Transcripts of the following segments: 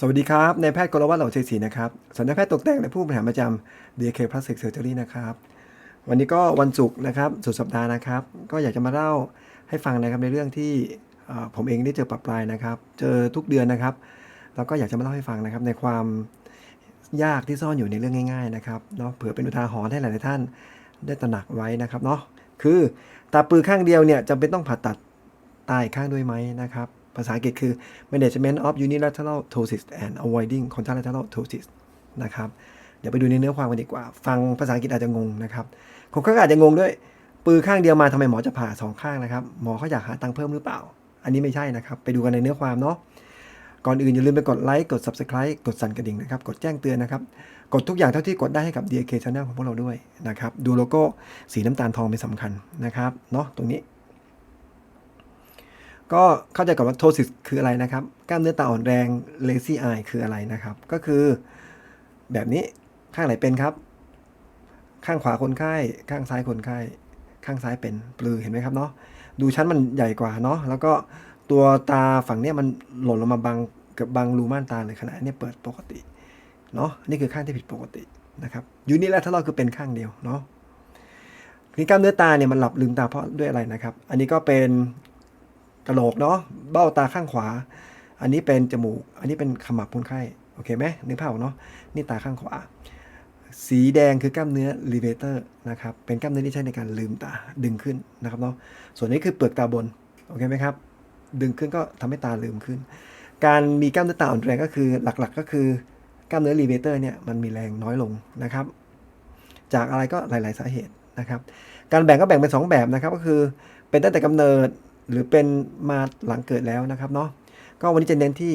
สวัสดีครับนายแพทย์กรวัตเหล่าชัยศรีนะครับสัญญาแพทย์ตกแต่งและผู้บริหารประจำ DK Plastic Surgery นะครับ วันนี้ก็วันศุกร์นะครับ สุดสัปดาห์นะครับ ก็อยากจะมาเล่าให้ฟังนะครับในเรื่องที่ผมเองได้เจอปรับปลายนะครับ เจอทุกเดือนนะครับ แล้วก็อยากจะมาเล่าให้ฟังนะครับ ในความยากที่ซ่อนอยู่ในเรื่องง่าย ๆ นะครับเนาะเผื่อเป็นอุทาหรณ์ให้หลายๆท่านได้ตระหนักไว้นะครับเนาะคือตาปือข้างเดียวเนี่ยจำเป็นต้องผ่าตัดตาอีกข้างด้วยไหมนะครับ ภาษาอังกฤษคือ management of unilateral ptosis and avoiding contralateral ptosis นะครับเดี๋ยวไปดูในเนื้อความกันดีกว่า ฟังภาษาอังกฤษอาจจะงงนะครับคนก็อาจจะงงด้วย ปือข้างเดียวมาทำไมหมอจะผ่าสองข้างนะครับ หมอเขาอยากหาตังค์เพิ่มหรือเปล่า อันนี้ไม่ใช่นะครับ ไปดูกันในเนื้อความเนาะก่อนอื่นอย่าลืมไปกดไลค์กด subscribe กดสั่นกระดิ่งนะครับ กดแจ้งเตือนนะครับ กดทุกอย่างเท่าที่กดได้ให้กับ DK Channel ของพวกเราด้วยนะครับ ดูโลโก้สีน้ำตาลทองเป็นสำคัญนะครับ เนาะตรงนี้ ก็เข้าใจก่อนว่าโทซิสคืออะไรนะครับ กล้ามเนื้อตาอ่อนแรง lazy eye คืออะไรนะครับ ก็คือแบบนี้ข้างไหนเป็นครับ ข้างขวาคนไข้ ข้างซ้ายคนไข้ ข้างซ้ายเป็นปลือเห็นไหมครับเนาะดูชั้นมันใหญ่กว่าเนาะแล้วก็ตัวตาฝั่งเนี้ยมันหล่นลงมาบังเกับบังรูม่านตาเลยขณะนี้เปิดปกติเนาะนี่คือข้างที่ผิดปกตินะครับยูนิแล้วถ้าเราคือเป็นข้างเดียวเนาะทีนี้กล้ามเนื้อตาเนี่ยมันหลับลืมตาเพราะด้วยอะไรนะครับ อันนี้ก็เป็น กระโหลกเนาะเบ้าตาข้างขวา อันนี้เป็นจมูก อันนี้เป็นขมับคนไข้โอเคไหมนึกภาพเนาะนี่ตาข้างขวา สีแดงคือกล้ามเนื้อ levator นะครับเป็นกล้ามเนื้อที่ใช้ในการลืมตาดึงขึ้นนะครับเนาะส่วนนี้คือเปลือกตาบนโอเคไหมครับ ดึงขึ้นก็ทำให้ตาลืมขึ้น การมีกล้ามเนื้อตาอ่อนแรงก็คือหลักๆ ก็คือกล้ามเนื้อ levator เนี่ยมันมีแรงน้อยลงนะครับ จากอะไรก็หลาย ๆ สาเหตุนะครับ การแบ่งก็แบ่งเป็น 2 แบบนะครับ ก็คือเป็นตั้งแต่กำเนิด หรือเป็นมาหลังเกิดแล้วนะครับเนาะก็วันนี้จะเน้นที่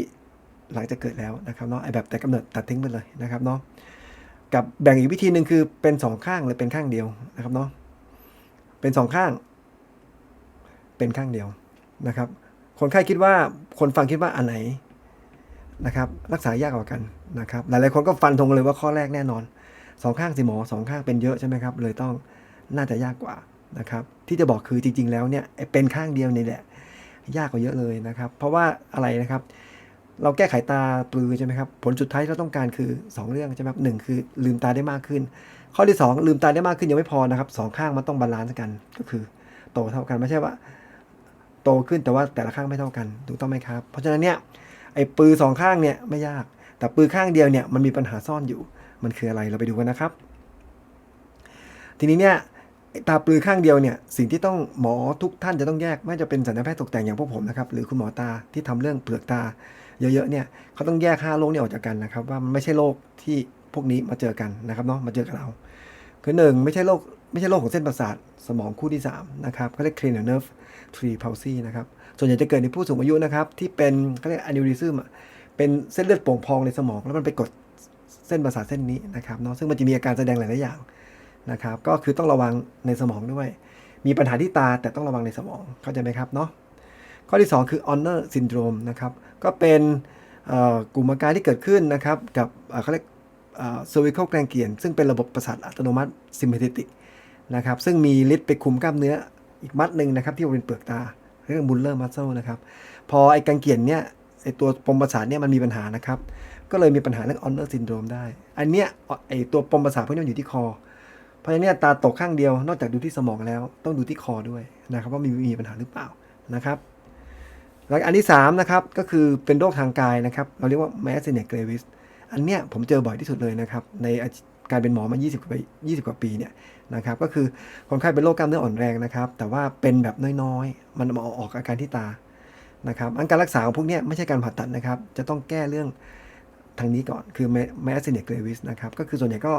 หลังจากเกิดแล้วนะครับเนาะไอแบบแต่กำเนิดตัดทิ้งไปเลยนะครับเนาะกับแบ่งอีกวิธีหนึ่งคือเป็นสองข้างหรือเป็นข้างเดียวนะครับเนาะเป็นสองข้าง เป็นข้างเดียวนะครับ คนไข้คิดว่าคนฟังคิดว่าอันไหนนะครับ รักษายากกว่ากันนะครับ หลายๆคนก็ฟันธงเลยว่าข้อแรกแน่นอนสองข้างสิหมอสองข้างเป็นเยอะใช่ไหมครับ เลยต้องน่าจะยากกว่า นะครับที่จะบอกคือจริง ๆ แล้วเนี่ยเป็นข้างเดียวนี่แหละยากกว่าเยอะเลยนะครับ เพราะว่าอะไรนะครับ เราแก้ไขตาปลือใช่ไหมครับผลสุดท้ายที่เราต้องการคือ 2 เรื่องใช่ไหมครับหนึ่งคือลืมตาได้มากขึ้น ข้อที่ 2 ลืมตาได้มากขึ้นยังไม่พอนะครับสองข้างมันต้องบาลานซ์กันก็คือ โตเท่ากันไม่ใช่ว่า โตขึ้นแต่ว่าแต่ละข้างไม่เท่ากันถูกต้องไหมครับ เพราะฉะนั้นเนี่ยไอ้ปือสองข้างเนี่ยไม่ยาก แต่ปือข้างเดียวเนี่ยมันมีปัญหาซ่อนอยู่มันคืออะไรเราไปดูกันนะครับ ทีนี้เนี่ย ตาปลือข้างเดียวเนี่ยสิ่งที่ต้องหมอทุกท่านจะต้องแยกไม่ว่าจะเป็นสัญญาแพทย์ตกแต่งอย่างพวกผมนะครับหรือคุณหมอตาที่ทำเรื่องเปลือกตา เยอะๆเนี่ยเขาต้องแยกห้าโรคนี้ออกจากกันนะครับ ว่ามันไม่ใช่โรคที่พวกนี้มาเจอกันนะครับเนาะมาเจอกับเรา คือหนึ่งไม่ใช่โรคไม่ใช่โรคของเส้นประสาทสมองคู่ที่3นะครับเขาเรียก cranial nerve tree palsy นะครับส่วนใหญ่จะเกิดในผู้สูงอายุนะครับที่เป็นเขาเรียก aneurysm อะเป็นเส้นเลือดโป่งพองในสมอง แล้วมันไปกดเส้นประสาทเส้นนี้นะครับเนาะซึ่งมันจะมีอาการแสดงหลายๆอย่าง นะครับ ก็คือต้องระวังในสมองด้วย มีปัญหาที่ตาแต่ต้องระวังในสมอง เข้าใจไหมครับเนาะ ข้อที่ 2 คือ Honor Syndrome นะครับ ก็เป็นกลุ่มอาการที่เกิดขึ้นนะครับ กับเขาเรียก cervical ganglion ซึ่งเป็นระบบประสาทอัตโนมัติ sympathetic นะครับ ซึ่งมีฤทธิ์ไปคุมกล้ามเนื้ออีกมัดหนึ่งนะครับ ที่บริเวณเปลือกตา เรียกว่า Muller muscle นะครับ พอไอ้กังเกียนเนี่ยไอ้ตัวปมประสาทเนี่ยมันมีปัญหานะครับ ก็เลยมีปัญหาเรื่อง Honor Syndrome ได้ อันเนี้ยไอ้ตัวปมประสาทพวกนี้มันอยู่ที่คอ เพราะฉะนั้นเนี่ยตาตกข้างเดียวนอกจากดูที่สมองแล้ว ต้องดูที่คอด้วยนะครับว่ามีมีปัญหาหรือเปล่านะครับแล้วอันที่3นะครับก็คือเป็นโรคทางกายนะครับ เราเรียกว่า myasthenia gravis อันเนี้ยผมเจอบ่อยที่สุดเลยนะครับ ในการเป็นหมอมา 20 กว่าปี20 กว่าปีเนี่ยนะครับ ก็คือคนไข้เป็นโรคกล้ามเนื้ออ่อนแรงนะครับ แต่ว่าเป็นแบบน้อยๆ มันมาออกอาการที่ตานะครับอันการรักษาของพวกเนี้ยไม่ใช่การผ่าตัดนะครับ จะต้องแก้เรื่องทางนี้ก่อนคือ myasthenia gravis นะครับ ก็คือส่วนใหญ่ก็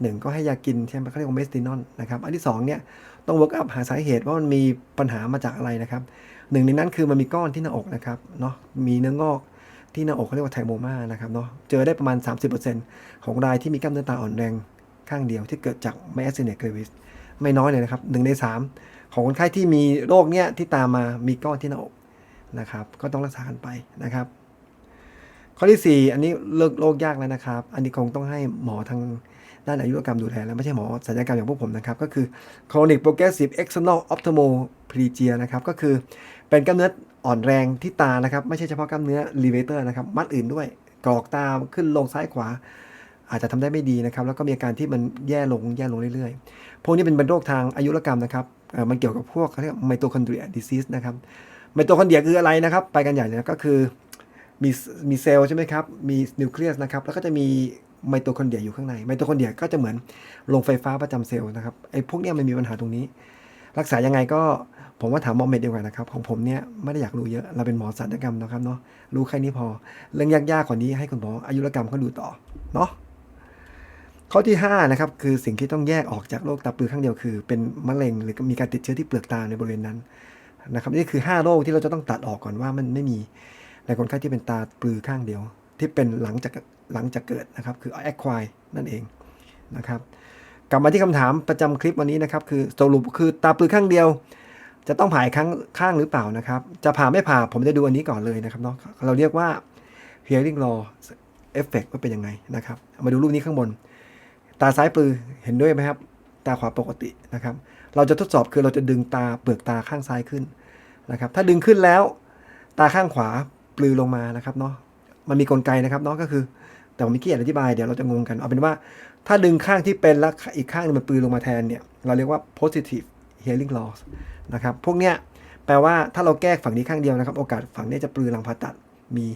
หนึ่งก็ให้ยากินใช่ไหมเขาเรียกว่าเมสตินอนนะครับ อันที่สองเนี่ยต้อง work up หาสาเหตุว่ามันมีปัญหามาจากอะไรนะครับหนึ่งในนั้นคือมันมีก้อนที่หน้าอกนะครับเนาะมีเนื้องอกที่หน้าอกเขาเรียกว่าไทโมมานะครับเนาะเจอได้ประมาณ 30%ของรายที่มีกล้ามเนื้อตาอ่อนแรงข้างเดียวที่เกิดจาก myasthenia gravis ไม่น้อยเลยนะครับหนึ่งใน 3 ของคนไข้ที่มีโรคเนี้ยที่ตามมามีก้อนที่หน้าอกนะครับ ก็ต้องรักษากันไปนะครับ ข้อที่ 4 อันนี้เลิกโรคยากแล้วนะครับ อันนี้คงต้องให้หมอทาง ด้านอายุรกรรมดูแลแล้วไม่ใช่หมอศัลยกรรมอย่างพวกผมนะครับ ก็คือ chronic progressive external ophthalmoplegia นะครับ ก็คือเป็นกล้ามเนื้ออ่อนแรงที่ตานะครับ ไม่ใช่เฉพาะกล้ามเนื้อ levator นะครับ มัดอื่นด้วยกรอกตาขึ้นลงซ้ายขวา อาจจะทำได้ไม่ดีนะครับ แล้วก็มีอาการที่มันแย่ลงแย่ลงเรื่อยๆ พวกนี้เป็นเป็นโรคทางอายุรกรรมนะครับมันเกี่ยวกับพวกเขาเรียกไมโตคอนเดรียดิซีสนะครับไมโตคอนเดรียคืออะไรนะครับ ไปกันใหญ่เลยก็คือมีมีเซลล์ใช่ไหมครับ มีนิวเคลียสนะครับ แล้วก็จะมี ไมโตคอนเดรียอยู่ข้างในไมโตคอนเดรียก็จะเหมือนโรงไฟฟ้าประจำเซลล์นะครับไอ้พวกเนี้ยมันมีปัญหาตรงนี้ รักษายังไงก็ผมว่าถามหมอเมดดีกว่านะครับ ของผมเนี่ยไม่ได้อยากรู้เยอะเราเป็นหมอศัลยกรรมนะครับเนาะรู้แค่นี้พอ เรื่องยากๆกว่านี้ให้คุณหมออายุรกรรมเขาดูต่อเนาะข้อที่5นะครับคือสิ่งที่ต้องแยกออกจากโรคตาปลือข้างเดียวคือ เป็นมะเร็งหรือมีการติดเชื้อที่เปลือกตาในบริเวณนั้นนะครับนี่คือ 5 โรคที่เราจะต้องตัดออกก่อนว่ามันไม่มีในคนไข้ที่เป็นตาปลือข้างเดียว ที่เป็นหลังจาก หลังจากเกิดนะครับ คือ acquire นั่นเองนะครับ กลับมาที่คำถามประจำคลิปวันนี้นะครับ คือสรุปคือตาปลือข้างเดียว จะต้องผ่าอีกครั้งข้างหรือเปล่านะครับ จะผ่าไม่ผ่าผมจะดูอันนี้ก่อนเลยนะครับเนาะเราเรียกว่า hearing loss effect ว่าเป็นยังไงนะครับ มาดูรูปนี้ข้างบน ตาซ้ายปลือเห็นด้วยไหมครับ ตาขวาปกตินะครับ เราจะทดสอบคือเราจะดึงตาเปลือกตาข้างซ้ายขึ้นนะครับ ถ้าดึงขึ้นแล้ว ตาข้างขวาปลือลงมานะครับเนาะมันมีกลไกนะครับเนาะก็คือ แต่ผมไม่ขี้เกียจอธิบายเดี๋ยวเราจะงงกัน เอาเป็นว่าถ้าดึงข้างที่เป็นแล้วอีกข้างหนึงมันปลือลงมาแทนเนี่ย เราเรียกว่า positive hearing loss นะครับ พวกเนี้ยแปลว่าถ้าเราแก้ฝั่งนี้ข้างเดียวนะครับ โอกาสฝั่งนี้จะปลือหลังผ่าตัดมี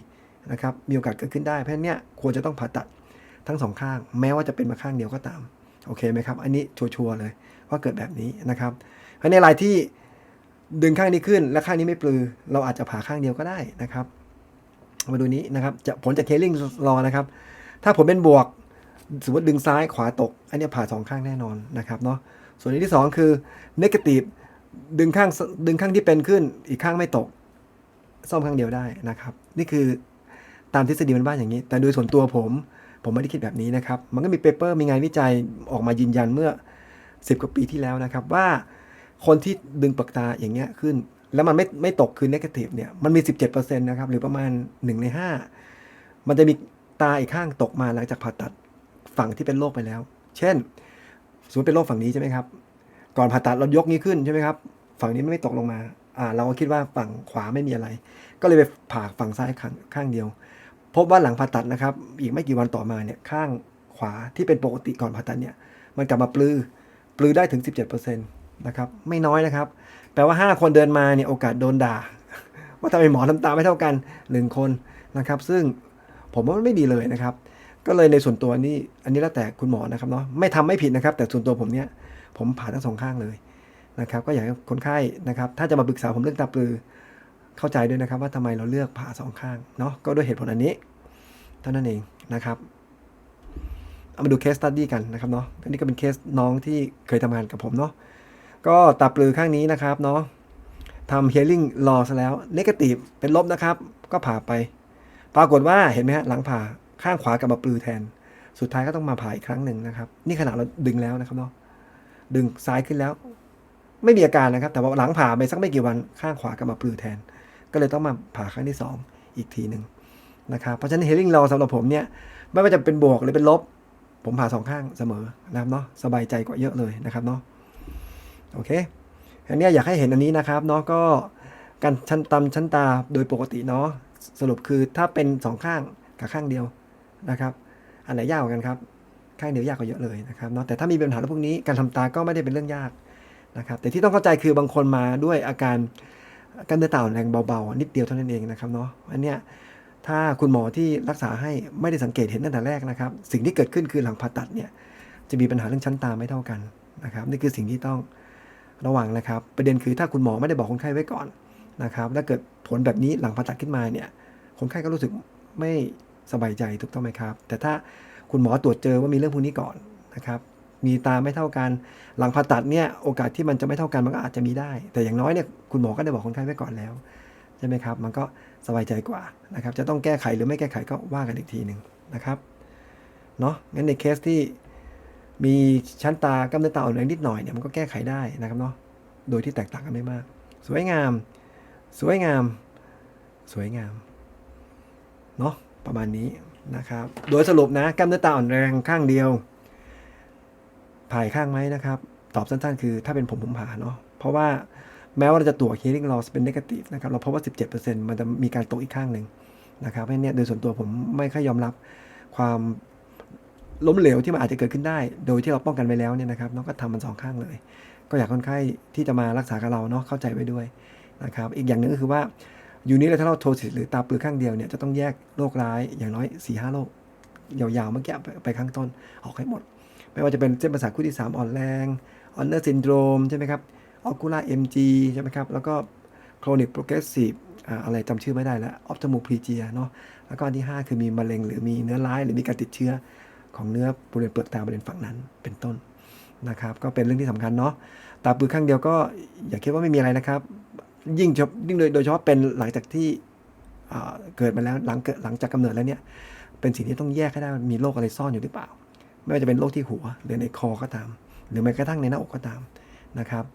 นะครับ มีโอกาสเกิดขึ้นได้ เพราะฉะนั้นเนี่ยควรจะต้องผ่าตัดทั้งสองข้าง แม้ว่าจะเป็นมาข้างเดียวก็ตาม โอเคไหมครับ อันนี้ชัวร์เลยว่าเกิดแบบนี้นะครับเพราะในรายที่ดึงข้างนี้ขึ้นและข้างนี้ไม่ปลือ เราอาจจะผ่าข้างเดียวก็ได้นะครับ มาดูนี้นะครับ จะผลจากเคลิ่งรอนะครับ ถ้าผลเป็นบวก สมมติดึงซ้ายขวาตก อันนี้ผ่าสองข้างแน่นอนนะครับเนาะ ส่วนที่สองคือ negative ดึงข้างดึงข้างที่เป็นขึ้น อีกข้างไม่ตก ซ่อมข้างเดียวได้นะครับ นี่คือตามทฤษฎีมันบ้านอย่างนี้ แต่โดยส่วนตัวผม ผมไม่ได้คิดแบบนี้นะครับ มันก็มีเปเปอร์มีงานวิจัยออกมายืนยันเมื่อ 10กว่าปีที่แล้วนะครับว่าคนที่ดึงปากตาอย่างเงี้ยขึ้น แล้วมันไม่ไม่ตกคือ negative เนี่ยมันมี 17%นะครับหรือประมาณ 1 ใน 5 มันจะมีตาอีกข้างตกมาหลังจากผ่าตัดฝั่งที่เป็นโรคไปแล้ว เช่นสมมติเป็นโรคฝั่งนี้ใช่ไหมครับ ก่อนผ่าตัดเรายกนี้ขึ้นใช่ไหมครับ ฝั่งนี้ไม่ตกลงมาอ่าเราก็คิดว่าฝั่งขวาไม่มีอะไร ก็เลยไปผ่าฝั่งซ้ายข้างข้างเดียว พบว่าหลังผ่าตัดนะครับ อีกไม่กี่วันต่อมาเนี่ยข้างขวาที่เป็นปกติก่อนผ่าตัดเนี่ยมันกลับมาปลือปลือได้ถึง 17%นะครับไม่น้อยนะครับ แปลว่า 5 คนเดินมาเนี่ยโอกาสโดนด่า ว่าทำไมหมอทำตาไม่เท่ากันหนึ่งคนนะครับ ซึ่งผมว่ามันไม่ดีเลยนะครับ ก็เลยในส่วนตัวนี่อันนี้แล้วแต่คุณหมอนะครับเนาะไม่ทำไม่ผิดนะครับ แต่ส่วนตัวผมเนี่ยผมผ่าทั้งสองข้างเลยนะครับ ก็อยากให้คนไข้นะครับ ถ้าจะมาปรึกษาผมเรื่องตาปลือเข้าใจด้วยนะครับ ว่าทำไมเราเลือกผ่าสองข้างเนาะก็ด้วยเหตุผลอันนี้เท่านั้นเองนะครับเอามาดูเคสตัดดี้กันนะครับเนาะอันนี้ก็เป็นเคสน้องที่เคยทำงานกับผมเนาะ ก็ตาปลือข้างนี้นะครับเนาะทำ hearing loss แล้ว negative เป็นลบนะครับ ก็ผ่าไป ปรากฏว่าเห็นไหมฮะหลังผ่าข้างขวากลับมาปลือแทน สุดท้ายก็ต้องมาผ่าอีกครั้งหนึ่งนะครับ นี่ขนาดเราดึงแล้วนะครับเนาะดึงซ้ายขึ้นแล้ว ไม่มีอาการนะครับ แต่ว่าหลังผ่าไปสักไม่กี่วันข้างขวากลับมาปลือแทน ก็เลยต้องมาผ่าครั้งที่สองอีกทีหนึ่งนะครับเพราะฉะนั้นเฮลิ่งเราสำหรับผมเนี่ยไม่ว่าจะเป็นบวกหรือเป็นลบ ผมผ่าสองข้างเสมอนะครับเนาะสบายใจกว่าเยอะเลยนะครับเนาะ โอเคอันนี้อยากให้เห็นอันนี้นะครับเนาะก็การชั้นตำชั้นตาโดยปกติเนาะสรุปคือถ้าเป็นสองข้างกับข้างเดียวนะครับอันไหนยากกว่ากันครับ ข้างเดียวยากกว่าเยอะเลยนะครับเนาะแต่ถ้ามีปัญหาเรื่องพวกนี้การทำตาก็ไม่ได้เป็นเรื่องยากนะครับแต่ที่ต้องเข้าใจคือบางคนมาด้วยอาการกล้ามเนื้อตาอ่อนแรงเบาๆนิดเดียวเท่านั้นเองนะครับเนาะอันเนี้ยถ้าคุณหมอที่รักษาให้ไม่ได้สังเกตเห็นตั้งแต่แรกนะครับ สิ่งที่เกิดขึ้นคือหลังผ่าตัดเนี่ยจะมีปัญหาเรื่องชั้นตาไม่เท่ากันนะครับ นี่คือสิ่งที่ต้อง ระวังนะครับ ประเด็นคือถ้าคุณหมอไม่ได้บอกคนไข้ไว้ก่อนนะครับแล้วเกิดผลแบบนี้หลังผ่าตัดขึ้นมาเนี่ยคนไข้ก็รู้สึกไม่สบายใจถูกต้องไหมครับ แต่ถ้าคุณหมอตรวจเจอว่ามีเรื่องพวกนี้ก่อนนะครับ มีตาไม่เท่ากันหลังผ่าตัดเนี่ยโอกาสที่มันจะไม่เท่ากันมันก็อาจจะมีได้ แต่อย่างน้อยเนี่ยคุณหมอก็ได้บอกคนไข้ไว้ก่อนแล้วใช่ไหมครับ มันก็สบายใจกว่านะครับ จะต้องแก้ไขหรือไม่แก้ไขก็ว่ากันอีกทีหนึ่งนะครับเนาะงั้นในเคสที่ มีชั้นตากล้ามเนื้อตาอ่อนแรงนิดหน่อยเนี่ยมันก็แก้ไขได้นะครับเนาะโดยที่แตกต่างกันไม่มาก สวยงาม สวยงาม สวยงามเนาะประมาณนี้นะครับ โดยสรุปนะกล้ามเนื้อตาอ่อนแรงข้างเดียว ผ่าอีกข้างไหมนะครับ ตอบสั้นๆ คือถ้าเป็นผมผมผ่าเนาะเพราะว่าแม้ว่าเราจะตรวจ hearing loss เป็น negative นะครับ เราพบว่า 17%มันจะมีการตกอีกข้างหนึ่งนะครับเพราะเนี่ยโดยส่วนตัวผมไม่ค่อยยอมรับความ ล้มเหลวที่มันอาจจะเกิดขึ้นได้ โดยที่เราป้องกันไว้แล้วเนี่ยนะครับเนาก็ทำมันสองข้างเลย ก็อยากคนไข้ที่จะมารักษากับเราเนาะเข้าใจไว้ด้วยนะครับ อีกอย่างหนึ่งก็คือว่ายูนิเลทรัลโทซิสหรือตาปือข้างเดียวเนี่ยจะต้องแยกโรคร้ายอย่างน้อย4ี่ห้าโรคยาวๆเมื่อกี้ไปข้างต้นออกให้หมด ไม่ว่าจะเป็นเส้นประสาทคู่ที่ 3 อ่อนแรงออนเนอร์ซินโดรมใช่ไหมครับออคูล่าเอ็มจีใช่ไหมครับ แล้วก็โครนิกโปรเกรสซีฟอะไรจำชื่อไม่ได้แล้วออฟตมูพรีเจียเนาะแล้วก็อันที่ 5 คือมีมะเร็งหรือมีเนื้อร้ายหรือมีการติดเชื้อ ของเนื้อบริเวณเปลือกตาบริเวณฝั่งนั้นเป็นต้นนะครับ ก็เป็นเรื่องที่สำคัญเนาะตาปือข้างเดียวก็อย่าคิดว่าไม่มีอะไรนะครับ ยิ่งเฉพาะยิ่งโดยโดยเฉพาะเป็นหลังจากที่เกิดมาแล้วหลังเกิดหลังจากกำเนิดแล้วเนี่ยเป็นสิ่งที่ต้องแยกให้ได้มีโรคอะไรซ่อนอยู่หรือเปล่า ไม่ว่าจะเป็นโรคที่หัวหรือในคอก็ตาม หรือแม้กระทั่งในหน้าอกก็ตามนะครับ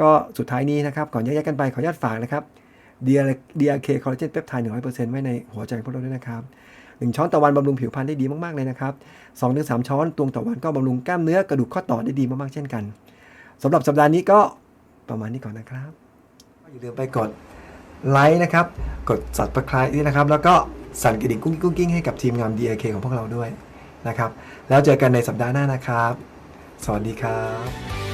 ก็สุดท้ายนี้นะครับ ก่อนแยกกันไปขออนุญาตฝากนะครับ DRK คอลลาเจนเปปไทด์100%ไว้ในหัวใจพวกเราด้วยนะครับ 1 ช้อนต่อวันบำรุงผิวพรรณได้ดีมากๆเลยนะครับ2-3 ช้อนตวงต่อวันก็บำรุงกล้ามเนื้อกระดูกข้อต่อได้ดีมากๆเช่นกันสำหรับสัปดาห์นี้ก็ประมาณนี้ก่อนนะครับอย่าลืมไปกดไลค์นะครับ กด subscribe ด้วยนะครับ แล้วก็สั่นกระดิ่งกุ้งกุ้งกิ้งให้กับทีมงาน DRK ของพวกเราด้วยนะครับ แล้วเจอกันในสัปดาห์หน้านะครับ สวัสดีครับ